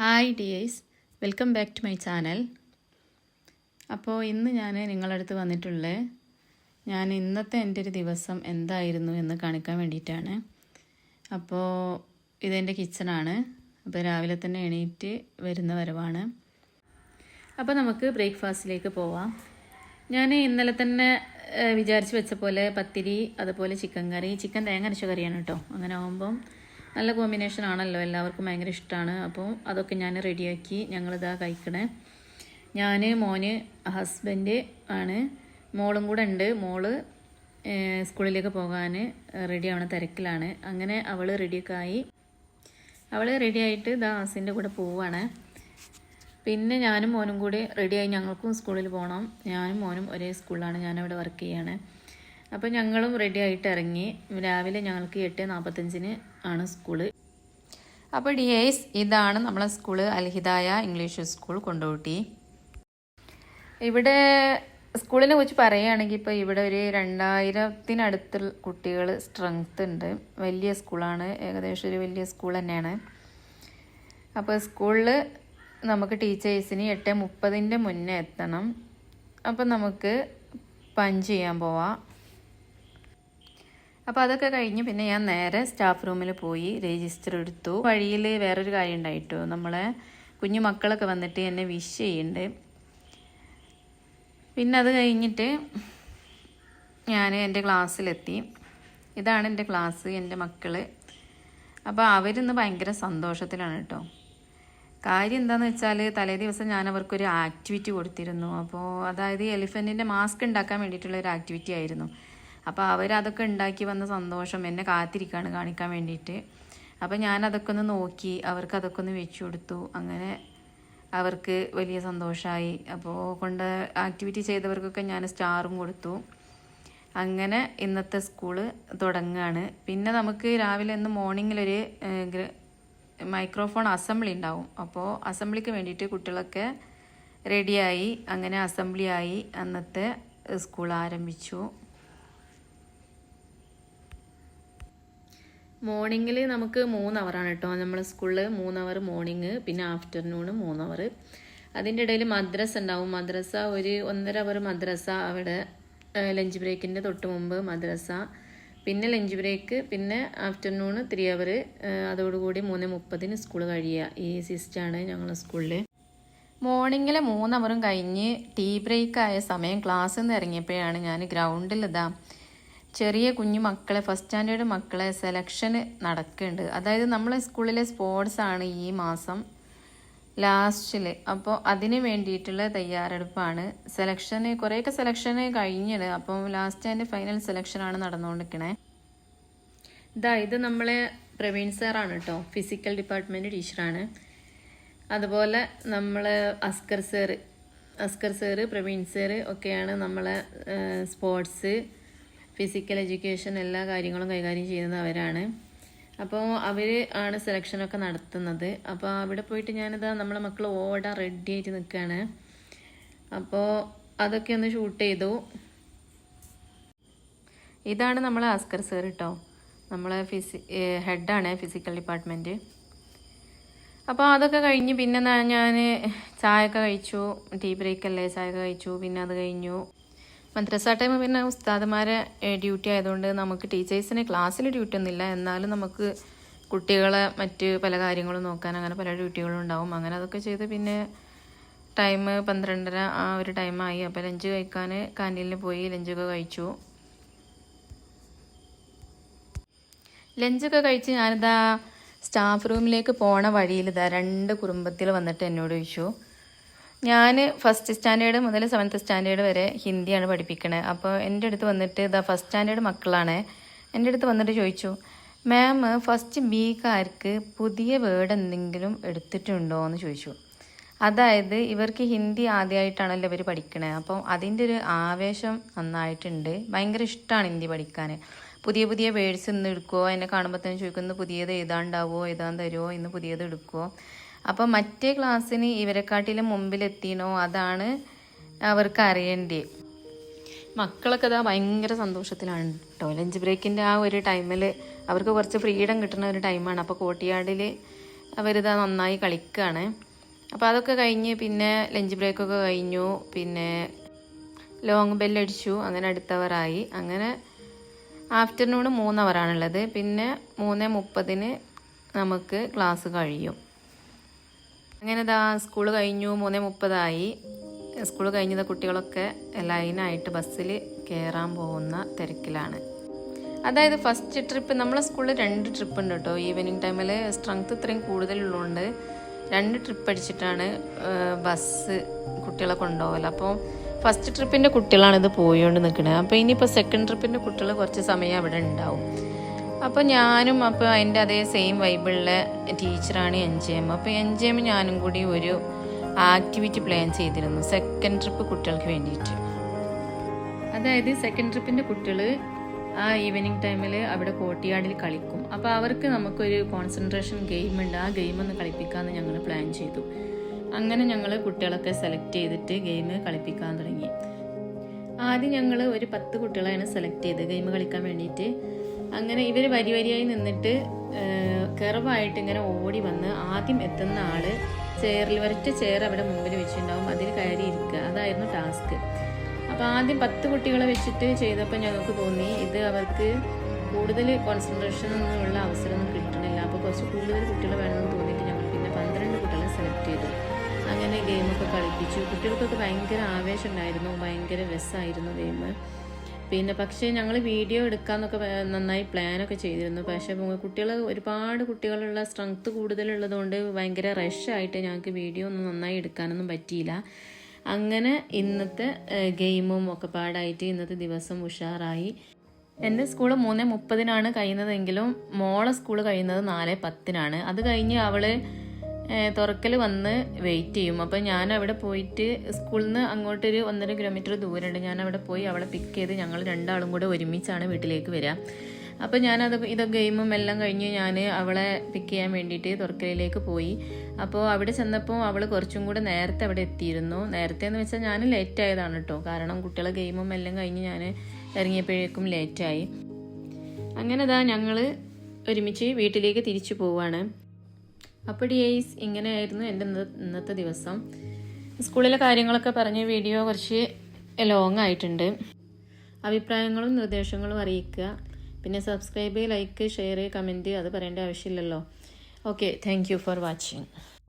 Hi dears welcome back to my channel അപ്പോൾ ഇന്ന് ഞാൻ നിങ്ങളടുത്ത് വന്നിട്ടുള്ളത് ഞാൻ ഇന്നത്തെ എന്റെ ഒരു ദിവസം എന്തായിരുന്നു എന്ന് കാണിക്കാൻ വേണ്ടിയിട്ടാണ്. അപ്പോൾ ഇതെന്റെ കിച്ചണാണ്. അപ്പോൾ രാവിലെ തന്നെ എണീറ്റ് വരുന്ന വരവാണ്. അപ്പോൾ നമുക്ക് ബ്രേക്ക്ഫാസ്റ്റിലേക്ക് പോവാം. ഞാൻ ഇന്നലെ തന്നെ വിചാരിച്ച് വെച്ച പോലെ പത്തിരി അതുപോലെ ചിക്കൻ കറി ചിക്കൻ തേങ്ങ അരച്ച കറിയാണ് കേട്ടോ. അങ്ങനെ ആകുമ്പം നല്ല കോമ്പിനേഷൻ ആണല്ലോ. എല്ലാവർക്കും ഭയങ്കര ഇഷ്ടമാണ് അപ്പോൾ അതൊക്കെ ഞാൻ റെഡിയാക്കി ഞങ്ങളിതാ കഴിക്കണേ. ഞാൻ മോന് ഹസ്ബൻഡ് ആണ്. മോളും കൂടെ ഉണ്ട്. മോൾ സ്കൂളിലേക്ക് പോകാൻ റെഡി ആവണ തിരക്കിലാണ്. അങ്ങനെ അവൾ റെഡിയൊക്കെ ആയി. അവൾ റെഡി ആയിട്ട് ഇതാ ഹസിന്റെ കൂടെ പോവുകയാണ് പിന്നെ ഞാനും മോനും കൂടി റെഡിയായി ഞങ്ങൾക്കും സ്കൂളിൽ പോകണം ഞാനും മോനും ഒരേ സ്കൂളിലാണ് ഞാനവിടെ വർക്ക് ചെയ്യാണ്. അപ്പോൾ ഞങ്ങളും റെഡി ആയിട്ട് ഇറങ്ങി. രാവിലെ ഞങ്ങൾക്ക് എട്ട് നാൽപ്പത്തഞ്ചിന് ആണ് സ്കൂൾ അപ്പോൾ എസ് ഇതാണ് നമ്മളെ school Alhidaya English school Kondotty. ഇവിടെ സ്കൂളിനെ കുറിച്ച് പറയുകയാണെങ്കിൽ ഇപ്പോൾ ഇവിടെ ഒരു രണ്ടായിരത്തിനടുത്ത് കുട്ടികൾ സ്ട്രെങ്ത് ഉണ്ട്. വലിയ സ്കൂളാണ് ഏകദേശം ഒരു വലിയ സ്കൂൾ തന്നെയാണ്. അപ്പോൾ സ്കൂളിൽ നമുക്ക് ടീച്ചേഴ്സിന് എട്ട് മുപ്പതിന്റെ മുന്നേ എത്തണം. അപ്പോൾ നമുക്ക് പഞ്ച് ചെയ്യാൻ പോവാം. അപ്പോൾ അതൊക്കെ കഴിഞ്ഞ് പിന്നെ ഞാൻ നേരെ സ്റ്റാഫ് റൂമിൽ പോയി രജിസ്റ്റർ എടുത്തു. വഴിയിൽ വേറൊരു കാര്യം ഉണ്ടായിട്ടോ? നമ്മളെ കുഞ്ഞു മക്കളൊക്കെ വന്നിട്ട് എന്നെ വിഷ് ചെയ്യുന്നുണ്ട് പിന്നെ അത് കഴിഞ്ഞിട്ട് ഞാൻ എന്റെ ക്ലാസ്സിലെത്തി ഇതാണ് എന്റെ ക്ലാസ് എന്റെ മക്കൾ അപ്പോൾ അവരിന്ന് ഭയങ്കര സന്തോഷത്തിലാണ് കേട്ടോ. കാര്യം എന്താണെന്ന് വെച്ചാൽ തലേ ദിവസം ഞാൻ അവർക്കൊരു ആക്ടിവിറ്റി കൊടുത്തിരുന്നു. അപ്പോൾ അതായത് എലിഫന്റിന്റെ മാസ്ക് ഉണ്ടാക്കാൻ വേണ്ടിയിട്ടുള്ള ഒരു ആക്ടിവിറ്റി ആയിരുന്നു. അപ്പോൾ അവരതൊക്കെ ഉണ്ടാക്കി വന്ന സന്തോഷം എന്നെ കാത്തിരിക്കുകയാണ് കാണിക്കാൻ വേണ്ടിയിട്ട്. അപ്പോൾ ഞാൻ അതൊക്കെ ഒന്ന് നോക്കി അവർക്ക് അതൊക്കെ ഒന്ന് വെച്ചു കൊടുത്തു. അങ്ങനെ അവർക്ക് വലിയ സന്തോഷമായി അപ്പോൾ കൊണ്ട് ആക്ടിവിറ്റി ചെയ്തവർക്കൊക്കെ ഞാൻ സ്റ്റാറും കൊടുത്തു. അങ്ങനെ ഇന്നത്തെ സ്കൂൾ തുടങ്ങുകയാണ് പിന്നെ നമുക്ക് രാവിലെ ഇന്ന് മോർണിംഗിലൊരു മൈക്രോഫോൺ അസംബ്ലി ഉണ്ടാവും. അപ്പോൾ അസംബ്ലിക്ക് വേണ്ടിയിട്ട് കുട്ടികളൊക്കെ റെഡിയായി അങ്ങനെ അസംബ്ലി ആയി അന്നത്തെ സ്കൂൾ ആരംഭിച്ചു. മോർണിംഗിൽ നമുക്ക് മൂന്ന് അവറാണ് കേട്ടോ നമ്മളെ സ്കൂളിൽ മൂന്ന് അവർ മോർണിംഗ് പിന്നെ ആഫ്റ്റർനൂണ് മൂന്ന് അവർ അതിന്റെ ഇടയിൽ മദ്രസ ഉണ്ടാവും. മദ്രസ ഒരു ഒന്നര അവർ മദ്രസ അവിടെ ലഞ്ച് ബ്രേക്കിന്റെ തൊട്ട് മുമ്പ് മദ്രസ പിന്നെ ലഞ്ച് ബ്രേക്ക് പിന്നെ ആഫ്റ്റർനൂണ് ത്രീ അവർ അതോടുകൂടി മൂന്ന് മുപ്പതിന് സ്കൂൾ കഴിയുക. ഈ സിസ്റ്റാണ് ഞങ്ങളുടെ സ്കൂളിൽ മോർണിംഗിലെ മൂന്ന് അവറും കഴിഞ്ഞ് ടീ ബ്രേക്ക് ആയ സമയം ക്ലാസ്സിൽ നിന്ന് ഇറങ്ങിയപ്പോഴാണ് ഞാൻ ഗ്രൗണ്ടിൽ ഇതാ ചെറിയ കുഞ്ഞു മക്കളെ ഫസ്റ്റ് സ്റ്റാൻഡേർഡ് മക്കളെ സെലക്ഷന് നടക്കുന്നുണ്ട്. അതായത് നമ്മളെ സ്കൂളിലെ സ്പോർട്സ് ആണ് ഈ മാസം ലാസ്റ്റിൽ അപ്പോൾ അതിന് വേണ്ടിയിട്ടുള്ള തയ്യാറെടുപ്പാണ്. സെലക്ഷന് കുറേയൊക്കെ സെലക്ഷന് കഴിഞ്ഞത്. അപ്പോൾ ലാസ്റ്റ് ആൻഡ് ഫൈനൽ സെലക്ഷനാണ് നടന്നുകൊണ്ടിരിക്കണേ. ഇതാ ഇത് നമ്മളെ പ്രവീൺ സാറാണ് കേട്ടോ ഫിസിക്കൽ ഡിപ്പാർട്ട്മെന്റ് ടീച്ചറാണ് അതുപോലെ നമ്മൾ Askar sir Askar sir Praveen sir ഒക്കെയാണ് നമ്മളെ സ്പോർട്സ് ഫിസിക്കൽ എഡ്യൂക്കേഷൻ എല്ലാ കാര്യങ്ങളും കൈകാര്യം ചെയ്യുന്നത് അവരാണ്. അപ്പോൾ അവർ ആണ് സെലക്ഷനൊക്കെ നടത്തുന്നത്. അപ്പോൾ അവിടെ പോയിട്ട് ഞാനിതാ നമ്മളെ മക്കൾ ഓടാൻ റെഡി ആയിട്ട് നിൽക്കുകയാണ് അപ്പോൾ അതൊക്കെ ഒന്ന് ഷൂട്ട് ചെയ്തു. ഇതാണ് നമ്മളെ ആസ്കർ സർ കേട്ടോ നമ്മളെ ഫിസി ഹെഡാണ് ഫിസിക്കൽ ഡിപ്പാർട്ട്മെന്റ് അപ്പോൾ അതൊക്കെ കഴിഞ്ഞ് പിന്നെ ഞാൻ ചായ ഒക്കെ കഴിച്ചു. ടീ ബ്രേക്ക് അല്ലേ? ചായയൊക്കെ കഴിച്ചു. പിന്നെ അത് കഴിഞ്ഞു. മദ്രസ ടൈം പിന്നെ ഉസ്താദുമാരെ ഡ്യൂട്ടി ആയതുകൊണ്ട് നമുക്ക് ടീച്ചേഴ്സിന് ക്ലാസ്സിൽ ഡ്യൂട്ടി ഒന്നുമില്ല. എന്നാലും നമുക്ക് കുട്ടികളെ മറ്റ് പല കാര്യങ്ങളും നോക്കാൻ അങ്ങനെ പല ഡ്യൂട്ടികളും ഉണ്ടാവും. അങ്ങനെ അതൊക്കെ ചെയ്ത് പിന്നെ ടൈം പന്ത്രണ്ടര ആ ഒരു ടൈമായി അപ്പോൾ ലഞ്ച് കഴിക്കാൻ കാന്റീനിൽ പോയി. ലഞ്ചൊക്കെ കഴിച്ചു. ലഞ്ചൊക്കെ കഴിച്ച് ഞാനിതാ സ്റ്റാഫ് റൂമിലേക്ക് പോണ വഴിയിൽ ഇതാ രണ്ട് കുടുംബത്തിൽ വന്നിട്ട് എന്നോട് ചോദിച്ചു. ഞാൻ ഫസ്റ്റ് സ്റ്റാൻഡേർഡ് മുതൽ സെവൻത്ത് സ്റ്റാൻഡേർഡ് വരെ ഹിന്ദിയാണ് പഠിപ്പിക്കണത് അപ്പോൾ എന്റെ അടുത്ത് വന്നിട്ട് ഇതാ ഫസ്റ്റ് സ്റ്റാൻഡേർഡ് മക്കളാണ്. എന്റെ അടുത്ത് വന്നിട്ട് ചോദിച്ചു മാം ഫസ്റ്റ് ബിക്കാർക്ക് പുതിയ വേർഡ് എന്തെങ്കിലും എടുത്തിട്ടുണ്ടോ? എന്ന് ചോദിച്ചു. അതായത് ഇവർക്ക് ഹിന്ദി ആദ്യമായിട്ടാണല്ലോ ഇവർ പഠിക്കണേ. അപ്പം അതിന്റെ ഒരു ആവേശം നന്നായിട്ടുണ്ട്. ഭയങ്കര ഇഷ്ടമാണ് ഹിന്ദി പഠിക്കാൻ. പുതിയ പുതിയ വേർഡ്സ് ഇന്ന് എടുക്കുമോ എന്നെ കാണുമ്പോൾ തന്നെ ചോദിക്കുന്നു പുതിയത് ഏതാണ്ടാവോ? എഴുതാൻ തരുമോ ഇന്ന് പുതിയത് എടുക്കുമോ അപ്പം മറ്റേ ക്ലാസ്സിന് ഇവരെക്കാട്ടിലും മുമ്പിലെത്തിനോ അതാണ് അവർക്ക് അറിയേണ്ടത് മക്കളൊക്കെ ഇതാ ഭയങ്കര സന്തോഷത്തിലാണ് കേട്ടോ ലഞ്ച് ബ്രേക്കിന്റെ ആ ഒരു ടൈമിൽ അവർക്ക് കുറച്ച് ഫ്രീഡം കിട്ടുന്ന ഒരു ടൈമാണ്. അപ്പോൾ കോട്ടിയാടിൽ അവരിതാ നന്നായി കളിക്കുകയാണ് അപ്പോൾ അതൊക്കെ കഴിഞ്ഞ് പിന്നെ ലഞ്ച് ബ്രേക്കൊക്കെ കഴിഞ്ഞു. പിന്നെ ലോങ് ബെല്ലടിച്ചു. അങ്ങനെ അടുത്തവറായി. അങ്ങനെ ആഫ്റ്റർനൂൺ മൂന്ന് അവറാണുള്ളത് പിന്നെ മൂന്ന് മുപ്പതിന് നമുക്ക് ക്ലാസ് കഴിയും. അങ്ങനെ ഇതാ സ്കൂൾ കഴിഞ്ഞു മൂന്നേ മുപ്പതായി. സ്കൂൾ കഴിഞ്ഞത് കുട്ടികളൊക്കെ ലൈനായിട്ട് ബസ്സിൽ കയറാൻ പോകുന്ന തിരക്കിലാണ്. അതായത് ഫസ്റ്റ് ട്രിപ്പ് നമ്മളെ സ്കൂളിൽ രണ്ട് ട്രിപ്പ് ഉണ്ട് കേട്ടോ ഈവനിങ് ടൈമിൽ സ്ട്രെങ്ത് ഇത്രയും കൂടുതലുള്ളതുകൊണ്ട് രണ്ട് ട്രിപ്പ് അടിച്ചിട്ടാണ് ബസ് കുട്ടികളെ കൊണ്ടുപോകല. അപ്പോൾ ഫസ്റ്റ് ട്രിപ്പിന്റെ കുട്ടികളാണ് ഇത് പോയിക്കൊണ്ട് നിൽക്കുന്നത് അപ്പോൾ ഇനിയിപ്പോൾ സെക്കൻഡ് ട്രിപ്പിന്റെ കുട്ടികൾ കുറച്ച് സമയം അവിടെ ഉണ്ടാവും. അപ്പോൾ ഞാനും അപ്പോൾ അതിന്റെ അതേ സെയിം വൈബിളിലെ ടീച്ചറാണ് എൻ എം അപ്പോൾ എൻ എം ഞാനും കൂടി ഒരു ആക്ടിവിറ്റി പ്ലാൻ ചെയ്തിരുന്നു. സെക്കൻഡ് ട്രിപ്പ് കുട്ടികൾക്ക് വേണ്ടിയിട്ട്. അതായത് സെക്കൻഡ് ട്രിപ്പിന്റെ കുട്ടികൾ ആ ഈവനിങ് ടൈമിൽ അവിടെ കോട്ടിയാടിൽ കളിക്കും. അപ്പോൾ അവർക്ക് നമുക്കൊരു കോൺസെൻട്രേഷൻ ഗെയിം ഉണ്ട്. ആ ഗെയിം ഒന്ന് കളിപ്പിക്കാമെന്ന് ഞങ്ങൾ പ്ലാൻ ചെയ്തു. അങ്ങനെ ഞങ്ങൾ കുട്ടികളൊക്കെ സെലക്ട് ചെയ്തിട്ട് ഗെയിം കളിപ്പിക്കാൻ തുടങ്ങി. ആദ്യം ഞങ്ങൾ ഒരു പത്ത് കുട്ടികളെയാണ് സെലക്ട് ചെയ്ത് ഗെയിം കളിക്കാൻ വേണ്ടിയിട്ട്. അങ്ങനെ ഇവർ വരി വരിയായി നിന്നിട്ട് കെറവായിട്ട് ഇങ്ങനെ ഓടി വന്ന് ആദ്യം എത്തുന്ന ആൾ ചെയറിൽ വരച്ച ചെയർ അവിടെ മുമ്പിൽ വെച്ചിട്ടുണ്ടാവും. അതിൽ കയറി ഇരിക്കുക. അതായിരുന്നു ടാസ്ക്. അപ്പോൾ ആദ്യം പത്ത് കുട്ടികളെ വെച്ചിട്ട് ചെയ്തപ്പോൾ ഞങ്ങൾക്ക് തോന്നി ഇത് അവർക്ക് കൂടുതൽ കോൺസെൻട്രേഷൻ ഒന്നുമുള്ള അവസരമൊന്നും കിട്ടണില്ല. അപ്പോൾ കുറച്ച് കൂടുതൽ കുട്ടികൾ വേണമെന്ന് തോന്നിയിട്ട് ഞങ്ങൾ പിന്നെ പന്ത്രണ്ട് കുട്ടികളെ സെലക്ട് ചെയ്തു. അങ്ങനെ ഗെയിമൊക്കെ കളിപ്പിച്ചു. കുട്ടികൾക്കൊക്കെ ഭയങ്കര ആവേശം ഉണ്ടായിരുന്നു. ഭയങ്കര രസമായിരുന്നു ഗെയിം പിന്നെ പക്ഷേ ഞങ്ങൾ വീഡിയോ എടുക്കാമെന്നൊക്കെ നന്നായി പ്ലാനൊക്കെ ചെയ്തിരുന്നു. പക്ഷേ കുട്ടികൾ ഒരുപാട് കുട്ടികളുള്ള സ്ട്രെങ്ത് കൂടുതലുള്ളതുകൊണ്ട് ഭയങ്കര റഷായിട്ട് ഞങ്ങൾക്ക് വീഡിയോ ഒന്നും നന്നായി എടുക്കാനൊന്നും പറ്റിയില്ല. അങ്ങനെ ഇന്നത്തെ ഗെയിമും ഒക്കെ പാടായിട്ട് ഇന്നത്തെ ദിവസം ഉഷാറായി. എന്റെ സ്കൂൾ മൂന്ന് മുപ്പതിനാണ് കഴിയുന്നതെങ്കിലും മോളെ സ്കൂൾ കഴിയുന്നത് നാല് പത്തിനാണ്. അത് കഴിഞ്ഞ് അവൾ തുറക്കൽ വന്ന് വെയിറ്റ് ചെയ്യും. അപ്പോൾ ഞാൻ അവിടെ പോയിട്ട് സ്കൂളിൽ നിന്ന് അങ്ങോട്ടൊരു ഒന്നര കിലോമീറ്റർ ദൂരമുണ്ട് ഞാൻ അവിടെ പോയി അവളെ പിക്ക് ചെയ്ത് ഞങ്ങൾ രണ്ടാളും കൂടെ ഒരുമിച്ചാണ് വീട്ടിലേക്ക് വരിക അപ്പോൾ ഞാനത് ഇത് ഗെയിമും എല്ലാം കഴിഞ്ഞ് ഞാൻ അവളെ പിക്ക് ചെയ്യാൻ വേണ്ടിയിട്ട് തുറക്കലിലേക്ക് പോയി. അപ്പോൾ അവിടെ ചെന്നപ്പോൾ അവൾ കുറച്ചും കൂടെ നേരത്തെ അവിടെ എത്തിയിരുന്നു. നേരത്തെ എന്ന് വെച്ചാൽ ഞാൻ ലേറ്റ് ആയതാണ് കേട്ടോ കാരണം കുട്ടികളെ ഗെയിമും എല്ലാം കഴിഞ്ഞ് ഞാൻ ഇറങ്ങിയപ്പോഴേക്കും ലേറ്റായി അങ്ങനെ ഇതാ ഞങ്ങൾ ഒരുമിച്ച് വീട്ടിലേക്ക് തിരിച്ചു പോവാണ്. അപ്പോൾ ഡിയേസ് ഇങ്ങനെയായിരുന്നു എന്റെ ഇന്നത്തെ ദിവസം. സ്കൂളിലെ കാര്യങ്ങളൊക്കെ പറഞ്ഞ വീഡിയോ കുറച്ച് ലോങ് ആയിട്ടുണ്ട്. അഭിപ്രായങ്ങളും നിർദ്ദേശങ്ങളും അറിയിക്കുക. പിന്നെ സബ്സ്ക്രൈബ് ലൈക്ക് ഷെയർ കമന്റ് അത് പറയേണ്ട ആവശ്യമില്ലല്ലോ. Okay thank for watching